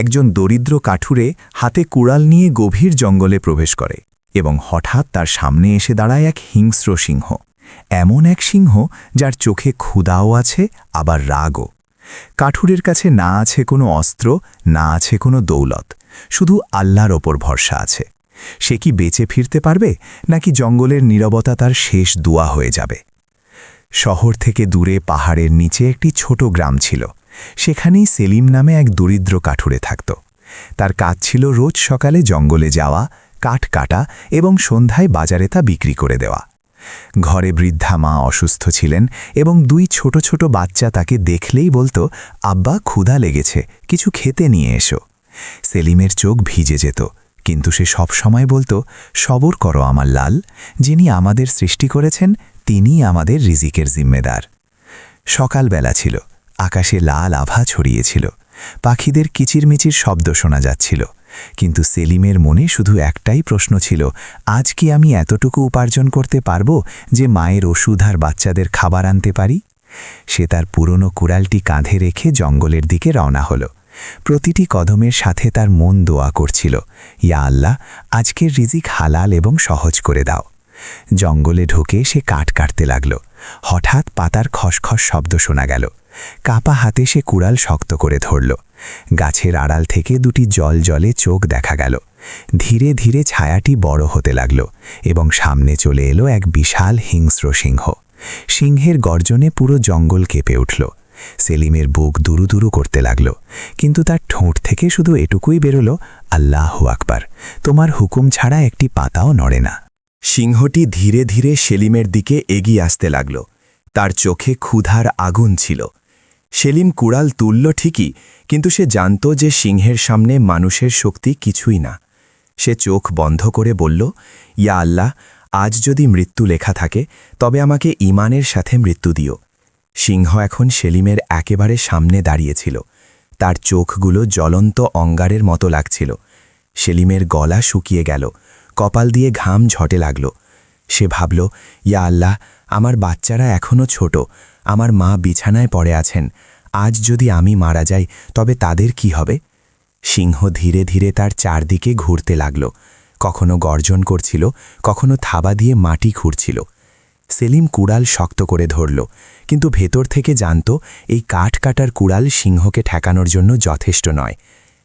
একজন দরিদ্র কাঠুরে হাতে কুড়াল নিয়ে গভীর জঙ্গলে প্রবেশ করে এবং হঠাৎ তার সামনে এসে দাঁড়ায় এক হিংস্র সিংহ। এমন এক সিংহ যার চোখে ক্ষুদাও আছে, আবার রাগও। কাঠুরের কাছে না আছে কোনো অস্ত্র, না আছে কোনো দৌলত। শুধু আল্লাহর ওপর ভরসা আছে। সে কি বেঁচে ফিরতে পারবে, নাকি জঙ্গলের নীরবতা তার শেষ দোয়া হয়ে যাবে? শহর থেকে দূরে পাহাড়ের নিচে একটি ছোট গ্রাম ছিল। সেখানেই সেলিম নামে এক দরিদ্র কাঠুরে থাকত। তার কাজ ছিল রোজ সকালে জঙ্গলে যাওয়া, কাঠ কাটা এবং সন্ধ্যায় বাজারে তা বিক্রি করে দেওয়া। ঘরে বৃদ্ধা মা অসুস্থ ছিলেন এবং দুই ছোট ছোট বাচ্চা তাকে দেখলেই বলতো, আব্বা, ক্ষুধা লেগেছে, কিছু খেতে নিয়ে এসো। সেলিমের চোখ ভিজে যেত, কিন্তু সে সব সময় বলতো, সবর করো আমার লাল, যিনি আমাদের সৃষ্টি করেছেন, তিনিই আমাদের রিজিকের জিম্মেদার। সকালবেলা ছিল আকাশে লাল আভা ছড়িয়েছিল। পাখিদের কিচিরমিচির শব্দ শোনা যাচ্ছিল। কিন্তু সেলিমের মনে শুধু একটাই প্রশ্ন ছিল, আজ কি আমি এতটুকু উপার্জন করতে পারব যে মায়ের ওষুধ আর বাচ্চাদের খাবার আনতে পারি? সে তার পুরনো কুড়ালটি কাঁধে রেখে জঙ্গলের দিকে রওনা হলো। প্রতিটি কদমের সাথে তার মন দোয়া করছিল, ইয়া আল্লাহ, আজকের রিজিক হালাল এবং সহজ করে দাও। জঙ্গলে ঢুকে সে কাঠ কাটতে লাগল। হঠাৎ পাতার খসখস শব্দ শোনা গেল। কাপা হাতে সে কুড়াল শক্ত করে ধরল। গাছের আড়াল থেকে দুটি জল জলে চোখ দেখা গেল। ধীরে ধীরে ছায়াটি বড় হতে লাগল এবং সামনে চলে এলো এক বিশাল হিংস্র সিংহ। সিংহের গর্জনে পুরো জঙ্গল কেঁপে উঠল। সেলিমের বুক দুরু দুরু করতে লাগল, কিন্তু তার ঠোঁট থেকে শুধু এটুকুই বেরোল, আল্লাহ আকবার, তোমার হুকুম ছাড়া একটি পাতাও নড়ে না। সিংহটি ধীরে ধীরে সেলিমের দিকে এগিয়ে আসতে লাগল। তার চোখে ক্ষুধার আগুন ছিল। সেলিম কুড়াল তুলল ঠিকই, কিন্তু সে জানত যে সিংহের সামনে মানুষের শক্তি কিছুই না। সে চোখ বন্ধ করে বলল, ইয়া আল্লাহ, আজ যদি মৃত্যু লেখা থাকে, তবে আমাকে ইমানের সাথে মৃত্যু দিও। সিংহ এখন সেলিমের একেবারে সামনে দাঁড়িয়েছিল। তার চোখগুলো জ্বলন্ত অঙ্গারের মতো লাগছিল। সেলিমের গলা শুকিয়ে গেল, কপাল দিয়ে ঘাম ঝটে লাগল। সে ভাবল, ইয়া আল্লাহ আমার বাচ্চারা এখনও ছোট। আমার মা বিছানায় পড়ে আছেন। আজ যদি আমি মারা যাই, তবে তাদের কি হবে? সিংহ ধীরে ধীরে তার চারদিকে ঘুরতে লাগল। কখনো গর্জন করছিল, কখনো থাবা দিয়ে মাটি খুঁড়ছিল। সেলিম কুড়াল শক্ত করে ধরল, কিন্তু ভেতর থেকে জানত, এই কাঠ কাটার কুড়াল সিংহকে ঠেকানোর জন্য যথেষ্ট নয়।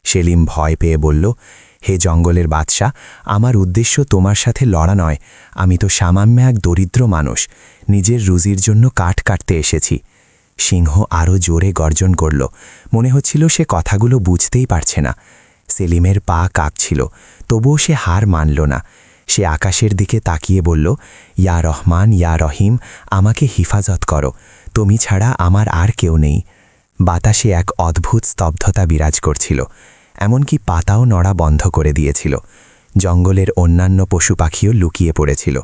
সেলিম ভয় পেয়ে বলল হে জঙ্গলের বাদশা আমার উদ্দেশ্য তোমার সাথে লড়া নয়। আমি তো সামান্য এক দরিদ্র মানুষ, নিজের রুজির জন্য কাঠ কাটতে এসেছি। সিংহ আরও জোরে গর্জন করল। মনে হচ্ছিল সে কথাগুলো বুঝতেই পারছে না। সেলিমের পা কাঁপছিল, তবুও সে হার মানল না। সে আকাশের দিকে তাকিয়ে বলল, ইয়া রহমান, ইয়া রহিম, আমাকে হিফাজত করো। তুমি ছাড়া আমার আর কেউ নেই। বাতাসে এক অদ্ভুত স্তব্ধতা বিরাজ করছিল। এমনকি পাতাও নড়া বন্ধ করে দিয়েছিল। জঙ্গলের অন্যান্য পশু পাখিও লুকিয়ে পড়েছিল।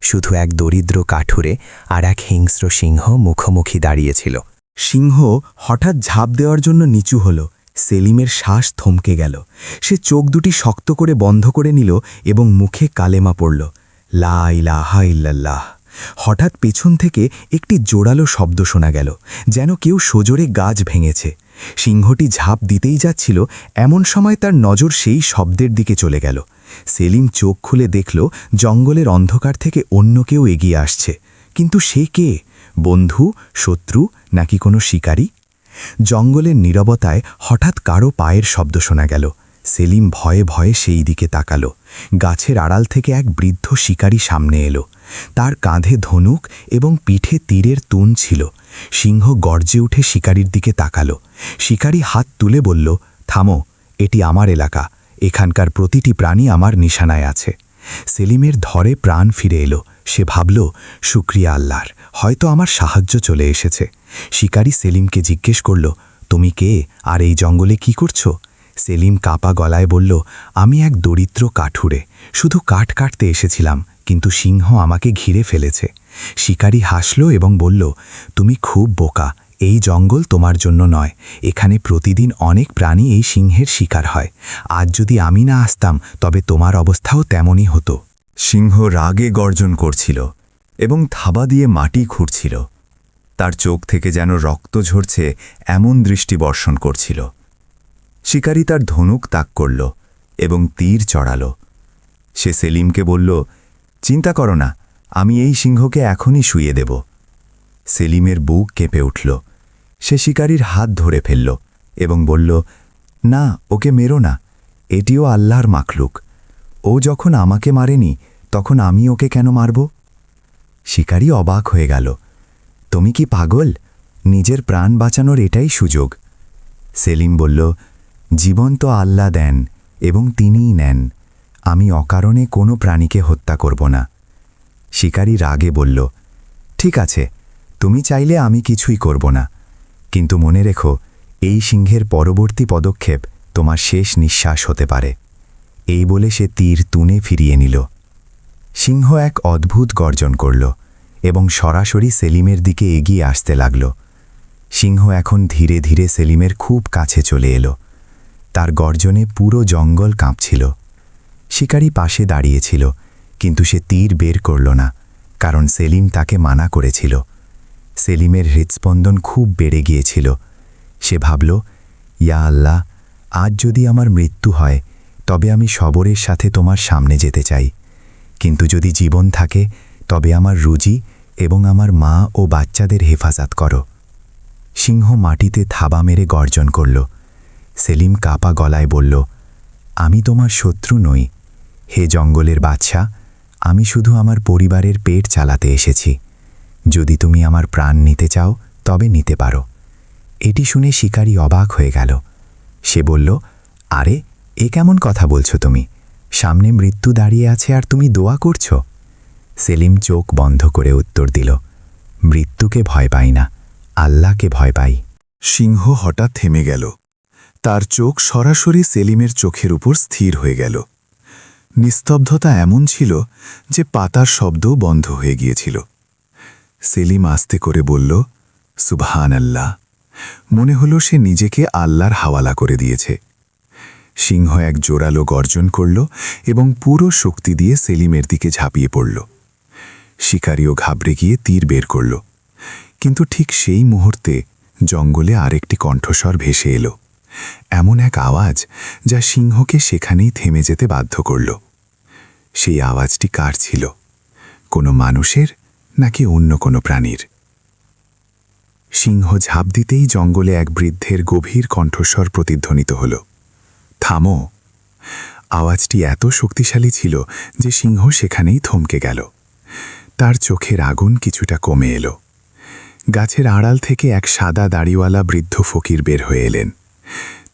শুধু এক দরিদ্র কাঠুরে আর এক হিংস্র সিংহ মুখোমুখি দাঁড়িয়েছিল। সিংহ হঠাৎ ঝাঁপ দেওয়ার জন্য নিচু হল। সেলিমের শ্বাস থমকে গেল। সে চোখ দুটি শক্ত করে বন্ধ করে নিল এবং মুখে কালেমা পড়ল। লা ইলাহা ইল্লাল্লাহ। হঠাৎ পেছন থেকে একটি জোরালো শব্দ শোনা গেল, যেন কেউ সজোরে গাছ ভেঙেছে। সিংহটি ঝাঁপ দিতেই যাচ্ছিল, এমন সময় তার নজর সেই শব্দের দিকে চলে গেল। সেলিম চোখ খুলে দেখল, জঙ্গলের অন্ধকার থেকে অন্য কেউ এগিয়ে আসছে। কিন্তু সে কে? বন্ধু? শত্রু? নাকি কোনো শিকারী? জঙ্গলের নীরবতায় হঠাৎ কারও পায়ের শব্দ শোনা গেল। সেলিম ভয়ে ভয়ে সেই দিকে তাকালো। গাছের আড়াল থেকে এক বৃদ্ধ শিকারী সামনে এলো। তার কাঁধে ধনুক এবং পিঠে তীরের তুন ছিল। সিংহ গর্জে উঠে শিকারীর দিকে তাকালো। শিকারী হাত তুলে বলল, থামো, এটি আমার এলাকা। এখানকার প্রতিটি প্রাণী আমার নিশানায় আছে। সেলিমের ধরে প্রাণ ফিরে এলো। সে ভাবল, শুক্রিয়া আল্লাহর, হয়তো আমার সাহায্য চলে এসেছে। শিকারী সেলিমকে জিজ্ঞেস করল, তুমি কে? আর এই জঙ্গলে কি করছ? সেলিম কাপা গলায় বলল, আমি এক দরিদ্র কাঠুরে। শুধু কাঠ কাটতে এসেছিলাম, কিন্তু সিংহ আমাকে ঘিরে ফেলেছে। শিকারী হাসল এবং বলল, তুমি খুব বোকা। এই জঙ্গল তোমার জন্য নয়। এখানে প্রতিদিন অনেক প্রাণী এই সিংহের শিকার হয়। আজ যদি আমি না আসতাম, তবে তোমার অবস্থাও তেমনই হতো। সিংহ রাগে গর্জন করছিল এবং থাবা দিয়ে মাটি খুঁড়ছিল। তার চোখ থেকে যেন রক্ত ঝরছে, এমন দৃষ্টি বর্ষণ করছিল। শিকারী তার ধনুক তাক করল এবং তীর চড়াল। সে সেলিমকে বলল, চিন্তা করো না, আমি এই সিংহকে এখনই শুয়ে দেব। সেলিমের বুক কেঁপে উঠল। সে শিকারীর হাত ধরে ফেলল এবং বলল, না, ওকে মেরো না, এটিও আল্লাহর মাখলুক। ও যখন আমাকে মারেনি, তখন আমি ওকে কেন মারব? শিকারী অবাক হয়ে গেল, তুমি কি পাগল? নিজের প্রাণ বাঁচানোর এটাই সুযোগ। সেলিম বলল জীবন তো আল্লাহ দেন এবং তিনিই নেন। আমি অকারণে কোনো প্রাণীকে হত্যা করব না। শিকারী রাগে বলল, ঠিক আছে, তুমি চাইলে আমি কিছুই করব না। কিন্তু মনে রেখো, এই সিংহের পরবর্তী পদক্ষেপ তোমার শেষ নিঃশ্বাস হতে পারে। এই বলে সে তীর তুনে ফিরিয়ে নিল। সিংহ এক অদ্ভুত গর্জন করল এবং সরাসরি সেলিমের দিকে এগিয়ে আসতে লাগল। সিংহ এখন ধীরে ধীরে সেলিমের খুব কাছে চলে এলো। তার গর্জনে পুরো জঙ্গল কাঁপছিল। শিকারী পাশে দাঁড়িয়েছিল, কিন্তু সে তীর বের করল না, কারণ সেলিম তাকে মানা করেছিল। সেলিমের হৃৎস্পন্দন খুব বেড়ে গিয়েছিল। সে ভাবল, ইয়া আল্লাহ, আজ যদি আমার মৃত্যু হয়, তবে আমি সবরের সাথে তোমার সামনে যেতে চাই। কিন্তু যদি জীবন থাকে, তবে আমার রুজি এবং আমার মা ও বাচ্চাদের হেফাজত করো। সিংহ মাটিতে থাবা মেরে গর্জন করল। সেলিম কাপা গলায় বলল, আমি তোমার শত্রু নই। হে জঙ্গলের বাচ্চা আমি শুধু আমার পরিবারের পেট চালাতে এসেছি। যদি তুমি আমার প্রাণ নিতে চাও, তবে নিতে পারো এটি শুনে শিকারী অবাক হয়ে গেল। সে বলল, আরে, এ কেমন কথা বলছো তুমি? সামনে মৃত্যু দাঁড়িয়ে আছে আর তুমি দোয়া করছ সেলিম চোখ বন্ধ করে উত্তর দিল, মৃত্যুকে ভয় পাই না, আল্লাহকে ভয় পাই। সিংহ হঠাৎ থেমে গেল। তার চোখ সরাসরি সেলিমের চোখের উপর স্থির হয়ে গেল। নিস্তব্ধতা এমন ছিল যে পাতার শব্দও বন্ধ হয়ে গিয়েছিল। সেলিম আস্তে করে বলল সুবহান আল্লাহ মনে হলো সে নিজেকে আল্লাহর হাওয়ালা করে দিয়েছে। সিংহ এক জোরালো গর্জন করল এবং পুরো শক্তি দিয়ে সেলিমের দিকে ঝাঁপিয়ে পড়ল। শিকারিও ঘাবড়ে গিয়ে তীর বের করল। কিন্তু ঠিক সেই মুহূর্তে জঙ্গলে আরেকটি কণ্ঠস্বর ভেসে এলো। এমন এক আওয়াজ যা সিংহকে সেখানেই থেমে যেতে বাধ্য করল। সেই আওয়াজটি কার ছিল? কোনো মানুষের নাকি অন্য কোনো প্রাণীর? সিংহ ঝাঁপ দিতেই জঙ্গলে এক বৃদ্ধের গভীর কণ্ঠস্বর প্রতিধ্বনিত হল। থামো। আওয়াজটি এত শক্তিশালী ছিল যে সিংহ সেখানেই থমকে গেল। তার চোখের আগুন কিছুটা কমে এলো। গাছের আড়াল থেকে এক সাদা দাড়িওয়ালা বৃদ্ধ ফকির বের হয়ে এলেন।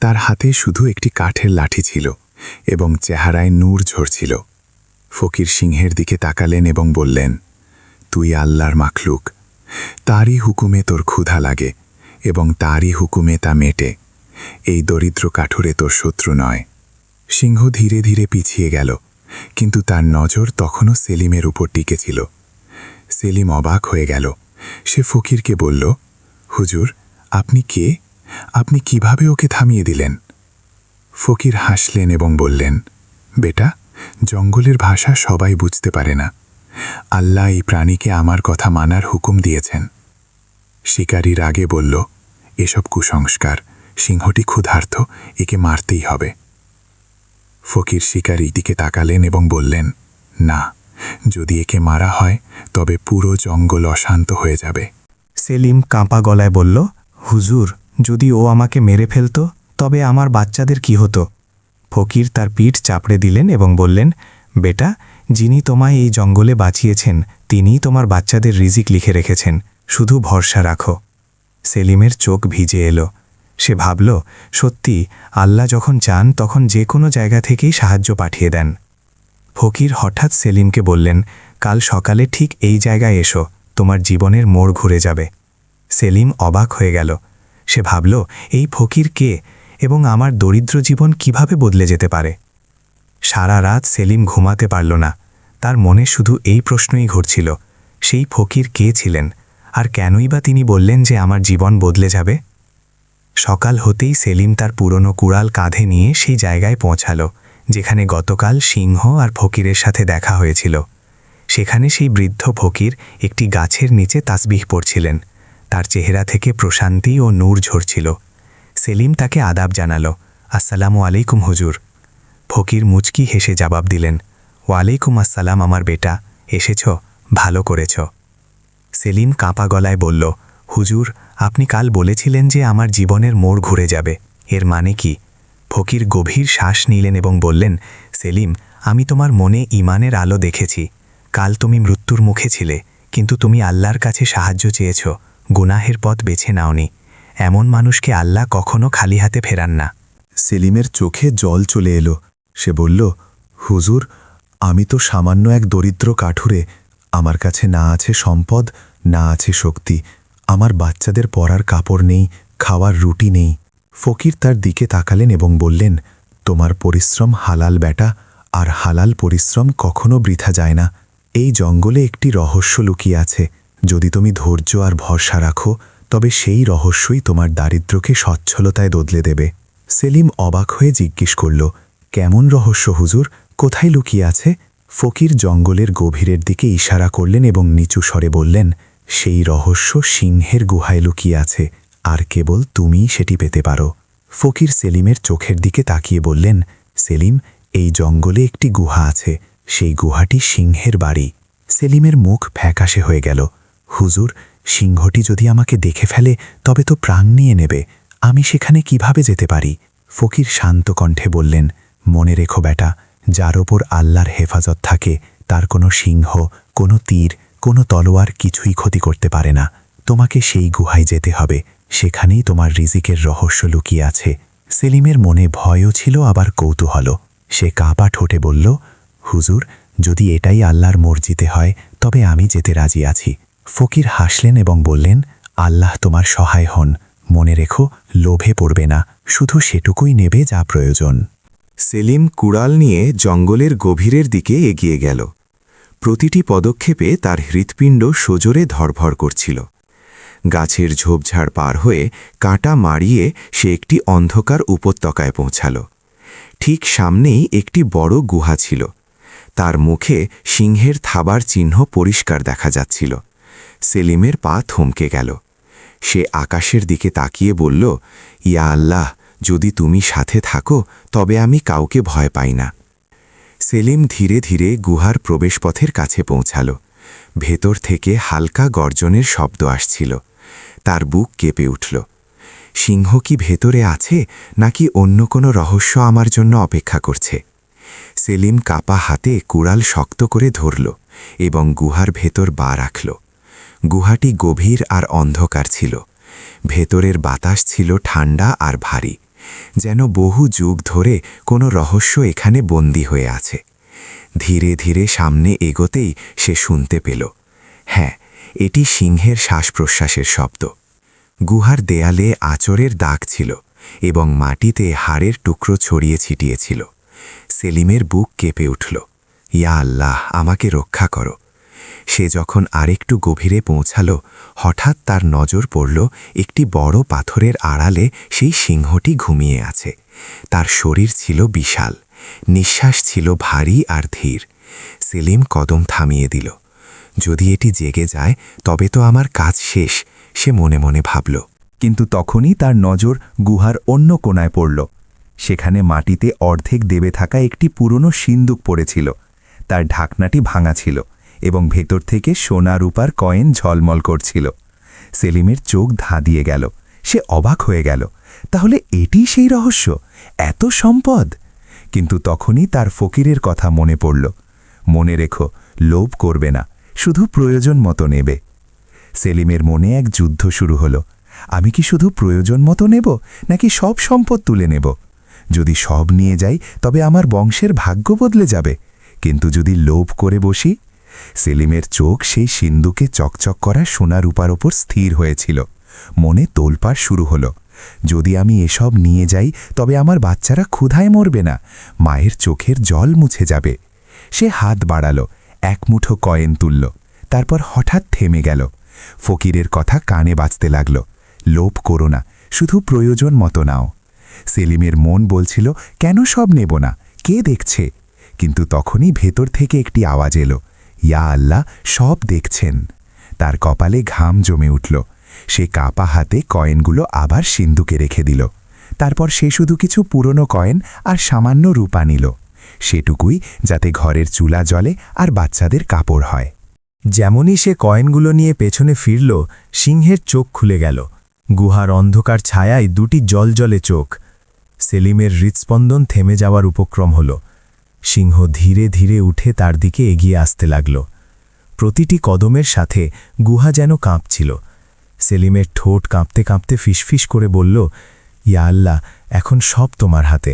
তার হাতে শুধু একটি কাঠের লাঠি ছিল এবং চেহারায় নূর ঝরছিল। ফকির সিংহের দিকে তাকালেন এবং বললেন, তুই আল্লাহর মাখলুক। তারই হুকুমে তোর ক্ষুধা লাগে এবং তারই হুকুমে তা মেটে। এই দরিদ্র কাঠুরে তোর শত্রু নয়। সিংহ ধীরে ধীরে পিছিয়ে গেল, কিন্তু তার নজর তখনও সেলিমের উপর টিকেছিল সেলিম অবাক হয়ে গেল। সে ফকিরকে বলল, হুজুর, আপনি কে? আপনি কীভাবে ওকে থামিয়ে দিলেন? ফকির হাসলেন এবং বললেন, বেটা, জঙ্গলের ভাষা সবাই বুঝতে পারে না। আল্লাহ এই প্রাণীকে আমার কথা মানার হুকুম দিয়েছেন। শিকারীর আগে বলল, এসব কুসংস্কার, সিংহটি ক্ষুধার্ত, একে মারতেই হবে। ফকির শিকারীর দিকে তাকালেন এবং বললেন, না, যদি একে মারা হয়, তবে পুরো জঙ্গল অশান্ত হয়ে যাবে। সেলিম কাঁপা গলায় বলল, হুজুর যদি ও আমাকে মেরে ফেলত, তবে আমার বাচ্চাদের কি হতো? ফকির তার পিঠ চাপড়ে দিলেন এবং বললেন, বেটা, যিনি তোমায় এই জঙ্গলে বাঁচিয়েছেন, তিনিই তোমার বাচ্চাদের রিজিক লিখে রেখেছেন, শুধু ভরসা রাখো। সেলিমের চোখ ভিজে এলো। সে ভাবল, সত্যি, আল্লাহ যখন চান, তখন যে কোনো জায়গা থেকেই সাহায্য পাঠিয়ে দেন। ফকির হঠাৎ সেলিমকে বললেন, কাল সকালে ঠিক এই জায়গায় এসো, তোমার জীবনের মোড় ঘুরে যাবে। সেলিম অবাক হয়ে গেল। সে ভাবল, এই ফকির কে এবং আমার দরিদ্র জীবন কীভাবে বদলে যেতে পারে? সারা রাত সেলিম ঘুমাতে পারল না। তার মনে শুধু এই প্রশ্নই ঘুরছিল, সেই ফকির কে ছিলেন? আর কেনই বা তিনি বললেন যে আমার জীবন বদলে যাবে? সকাল হতেই সেলিম তার পুরনো কুড়াল কাঁধে নিয়ে সেই জায়গায় পৌঁছালো, যেখানে গতকাল সিংহ আর ফকিরের সাথে দেখা হয়েছিল। সেখানে সেই বৃদ্ধ ফকির একটি গাছের নিচে তাসবিহ পড়ছিলেন। তার চেহারা থেকে প্রশান্তি ও নূর ঝরছিল। সেলিম তাকে আদাব জানালো, আসসালামু আলাইকুম হুজুর। ফকির মুচকি হেসে জবাব দিলেন, ওয়ালাইকুম আসসালাম আমার বেটা, এসেছ, ভালো করেছ। সেলিম কাঁপা গলায় বলল, হুজুর, আপনি কাল বলেছিলেন যে আমার জীবনের মোড় ঘুরে যাবে, এর মানে কি? ফকির গভীর শ্বাস নিলেন এবং বললেন, সেলিম, আমি তোমার মনে ইমানের আলো দেখেছি। কাল তুমি মৃত্যুর মুখে ছিলে, কিন্তু তুমি আল্লাহর কাছে সাহায্য চেয়েছ। গুনাহের পথ বেছে নাওনি। এমন মানুষকে আল্লাহ কখনো খালি হাতে ফেরান না। সেলিমের চোখে জল চলে এলো। সে বলল, হুজুর, আমি তো সামান্য এক দরিদ্র কাঠুরে। আমার কাছে না আছে সম্পদ, না আছে শক্তি। আমার বাচ্চাদের পরার কাপড় নেই, খাওয়ার রুটি নেই। ফকির তার দিকে তাকালেন এবং বললেন, তোমার পরিশ্রম হালাল বেটা আর হালাল পরিশ্রম কখনো বৃথা যায় না। এই জঙ্গলে একটি রহস্য লুকিয়ে আছে। যদি তুমি ধৈর্য আর ভরসা রাখো, তবে সেই রহস্যই তোমার দারিদ্র্যকে সচ্ছলতায় বদলে দেবে। সেলিম অবাক হয়ে জিজ্ঞেস করল, কেমন রহস্য হুজুর? কোথায় লুকিয়ে আছে? ফকির জঙ্গলের গভীরের দিকে ইশারা করলেন এবং নিচু স্বরে বললেন, সেই রহস্য সিংহের গুহায় লুকিয়ে আছে, আর কেবল তুমিই সেটি পেতে পারো। ফকির সেলিমের চোখের দিকে তাকিয়ে বললেন, সেলিম, এই জঙ্গলে একটি গুহা আছে, সেই গুহাটি সিংহের বাড়ি। সেলিমের মুখ ফ্যাকাশে হয়ে গেল। হুজুর, সিংহটি যদি আমাকে দেখে ফেলে, তবে তো প্রাণ নিয়ে নেবে। আমি সেখানে কীভাবে যেতে পারি? ফকির শান্ত কণ্ঠে বললেন, মনে রেখো বেটা, যার ওপর আল্লাহর হেফাজত থাকে, তার কোনো সিংহ, কোনো তীর, কোনো তলোয়ার কিছুই ক্ষতি করতে পারে না। তোমাকে সেই গুহায় যেতে হবে, সেখানেই তোমার রিজিকের রহস্য লুকিয়ে আছে। সেলিমের মনে ভয়ও ছিল, আবার কৌতূহল। সে কাপা ঠোঁটে বলল, হুজুর, যদি এটাই আল্লাহর মর্জিতে হয়, তবে আমি যেতে রাজি আছি। ফকির হাসলেন এবং বললেন, আল্লাহ তোমার সহায় হন। মনে রেখো, লোভে পড়বে না। শুধু সেটুকুই নেবে যা প্রয়োজন। সেলিম কুড়াল নিয়ে জঙ্গলের গভীরের দিকে এগিয়ে গেল। প্রতিটি পদক্ষেপে তার হৃৎপিণ্ড সজোরে ধরভর করছিল। গাছের ঝোপঝাড় পার হয়ে কাঁটা মারিয়ে সে একটি অন্ধকার উপত্যকায় পৌঁছাল। ঠিক সামনেই একটি বড় গুহা ছিল। তার মুখে সিংহের থাবার চিহ্ন পরিষ্কার দেখা যাচ্ছিল। সেলিমের পা থমকে গেল। সে আকাশের দিকে তাকিয়ে বলল, ইয়া আল্লাহ, যদি তুমি সাথে থাকো, তবে আমি কাউকে ভয় পাই না। সেলিম ধীরে ধীরে গুহার প্রবেশপথের কাছে পৌঁছাল। ভেতর থেকে হালকা গর্জনের শব্দ আসছিল। তার বুক কেঁপে উঠল। সিংহ কি ভেতরে আছে, নাকি অন্য কোনো রহস্য আমার জন্য অপেক্ষা করছে? সেলিম কাপা হাতে কুড়াল শক্ত করে ধরল এবং গুহার ভেতর বা রাখল। গুহাটি গভীর আর অন্ধকার ছিল। ভেতরের বাতাস ছিল ঠান্ডা আর ভারী, যেন বহু যুগ ধরে কোনো রহস্য এখানে বন্দী হয়ে আছে। ধীরে ধীরে সামনে এগোতেই সে শুনতে পেল হ্যাঁ এটি সিংহের শ্বাস প্রশ্বাসের শব্দ। গুহার দেয়ালে আচরের দাগ ছিল এবং মাটিতে হাড়ের টুকরো ছড়িয়ে ছিটিয়েছিল। সেলিমের বুক কেঁপে উঠল, ইয়া আল্লাহ, আমাকে রক্ষা করো। সে যখন আরেকটু গভীরে পৌঁছাল, হঠাৎ তার নজর পড়ল একটি বড় পাথরের আড়ালে সেই সিংহটি ঘুমিয়ে আছে। তার শরীর ছিল বিশাল, নিঃশ্বাস ছিল ভারী আর ধীর। সেলিম কদম থামিয়ে দিল, যদি এটি জেগে যায়, তবে তো আমার কাজ শেষ সে মনে মনে ভাবল। কিন্তু তখনই তার নজর গুহার অন্য কোনায় পড়ল। সেখানে মাটিতে অর্ধেক দেবে থাকা একটি পুরনো সিন্দুক পড়েছিল। তার ঢাকনাটি ভাঙা ছিল। এবং ভেতর থেকে সোনা রূপার কয়েন ঝলমল করছিল। সেলিমের চোখ ধা ধাঁধিয়ে গেল। সে অবাক হয়ে গেল। তাহলে এটি সেই রহস্য? এত সম্পদ? কিন্তু তখনই তার ফকিরের কথা মনে পড়ল। মনে রেখো, লোভ করবে না, শুধু প্রয়োজন মতো নেবে। সেলিমের মনে এক যুদ্ধ শুরু হলো। আমি কি শুধু প্রয়োজন মতো নেব, নাকি সব সম্পদ তুলে নেব? যদি সব নিয়ে যাই, তবে আমার বংশের ভাগ্য বদলে যাবে। কিন্তু যদি লোভ করে বসি সেলিমের চোখ সেই সিন্ধুকে চকচক করা সোনা রূপার ওপর স্থির হয়েছিল। মনে তোলপাড় শুরু হলো। যদি আমি এসব নিয়ে যাই, তবে আমার বাচ্চারা ক্ষুধায় মরবে না। মায়ের চোখের জল মুছে যাবে। সে হাত বাড়ালো, এক মুঠো কয়েন তুলল, তারপর হঠাৎ থেমে গেল। ফকিরের কথা কানে বাজতে লাগল, লোভ করো না, শুধু প্রয়োজন মতো নাও। সেলিমের মন বলছিল, কেন সব নেব না? কে দেখছে? কিন্তু তখনই ভেতর থেকে একটি আওয়াজ এলো ইয়া আল্লাহ সব দেখছেন। তার কপালে ঘাম জমে উঠল। সে কাপা হাতে কয়েনগুলো আবার সিন্ধুকে রেখে দিল। তারপর সে শুধু কিছু পুরনো কয়েন আর সামান্য রূপা নিল। সেটুকুই যাতে ঘরের চুলা জ্বলে আর বাচ্চাদের কাপড় হয়। যেমনই সে কয়েনগুলো নিয়ে পেছনে ফিরল, সিংহের চোখ খুলে গেল। গুহার অন্ধকার ছায়ায় দুটি জলজলে চোখ। সেলিমের হৃৎস্পন্দন থেমে যাওয়ার উপক্রম হল। সিংহ ধীরে ধীরে উঠে তার দিকে এগিয়ে আসতে লাগল। প্রতিটি কদমের সাথে গুহা যেন কাঁপছিল। সেলিমের ঠোঁট কাঁপতে কাঁপতে ফিসফিস করে বলল, ইয়া আল্লাহ, এখন সব তোমার হাতে।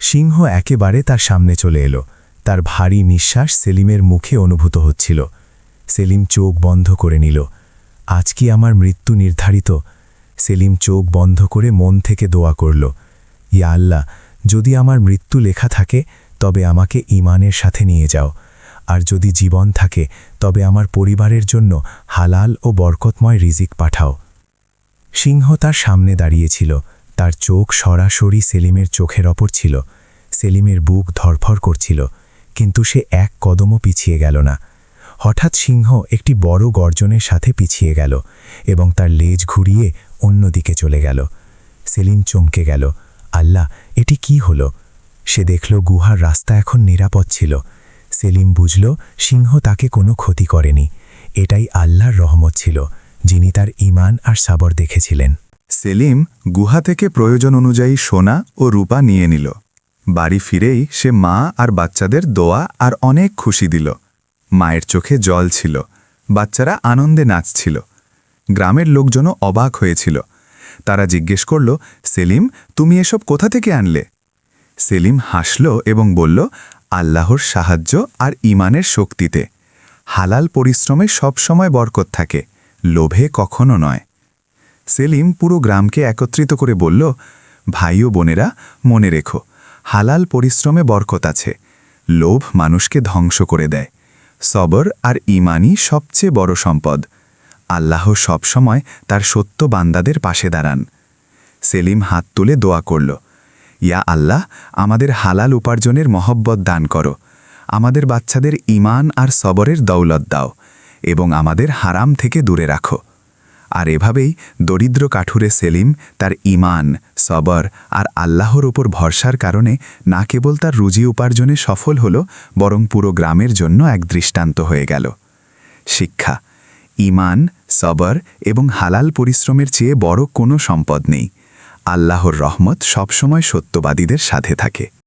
সিংহ একেবারে তার সামনে চলে এলো। তার ভারী নিঃশ্বাস সেলিমের মুখে অনুভূত হচ্ছিল। সেলিম চোখ বন্ধ করে নিল। আজ কি আমার মৃত্যু নির্ধারিত? সেলিম চোখ বন্ধ করে মন থেকে দোয়া করল, ইয়া আল্লাহ, যদি আমার মৃত্যু লেখা থাকে তবে আমাকে ইমানের সাথে নিয়ে যাও। আর যদি জীবন থাকে, তবে আমার পরিবারের জন্য হালাল ও বরকতময় রিজিক পাঠাও। সিংহ তার সামনে দাঁড়িয়েছিল। তার চোখ সরাসরি সেলিমের চোখের অপর ছিল। সেলিমের বুক ধরফর করছিল। কিন্তু সে এক কদমও পিছিয়ে গেল না। হঠাৎ সিংহ একটি বড় গর্জনের সাথে পিছিয়ে গেল এবং তার লেজ ঘুরিয়ে অন্যদিকে চলে গেল। সেলিম চমকে গেল। আল্লাহ, এটি কি হলো? সে দেখল গুহার রাস্তা এখন নিরাপদ ছিল। সেলিম বুঝল, সিংহ তাকে কোনো ক্ষতি করেনি। এটাই আল্লাহর রহমত ছিল, যিনি তার ইমান আর সাবর দেখেছিলেন। সেলিম গুহা থেকে প্রয়োজন অনুযায়ী সোনা ও রূপা নিয়ে নিল। বাড়ি ফিরেই সে মা আর বাচ্চাদের দোয়া আর অনেক খুশি দিল। মায়ের চোখে জল ছিল, বাচ্চারা আনন্দে নাচছিল। গ্রামের লোকজনও অবাক হয়েছিল। তারা জিজ্ঞেস করল, সেলিম, তুমি এসব কোথা থেকে আনলে? সেলিম হাসল এবং বলল, আল্লাহর সাহায্য আর ইমানের শক্তিতে। হালাল পরিশ্রমে সবসময় বরকত থাকে, লোভে কখনো নয়। সেলিম পুরো গ্রামকে একত্রিত করে বলল, ভাই ও বোনেরা, মনে রেখো, হালাল পরিশ্রমে বরকত আছে, লোভ মানুষকে ধ্বংস করে দেয়। সবর আর ইমানই সবচেয়ে বড় সম্পদ। আল্লাহ সবসময় তার সত্য বান্দাদের পাশে দাঁড়ান। সেলিম হাত তুলে দোয়া করল ইয়া আল্লাহ, আমাদের হালাল উপার্জনের মহব্বত দান করো। আমাদের বাচ্চাদের ইমান আর সবরের দৌলত দাও এবং আমাদের হারাম থেকে দূরে রাখো। আর এভাবেই দরিদ্র কাঠুরে সেলিম তার ইমান সবর আর আল্লাহর ওপর ভরসার কারণে না কেবল তার রুজি উপার্জনে সফল হল, বরং পুরো গ্রামের জন্য এক দৃষ্টান্ত হয়ে গেল। শিক্ষা ইমান সবর এবং হালাল পরিশ্রমের চেয়ে বড় কোনো সম্পদ নেই। আল্লাহর রহমত সবসময় সত্যবাদীদের সাথে থাকে।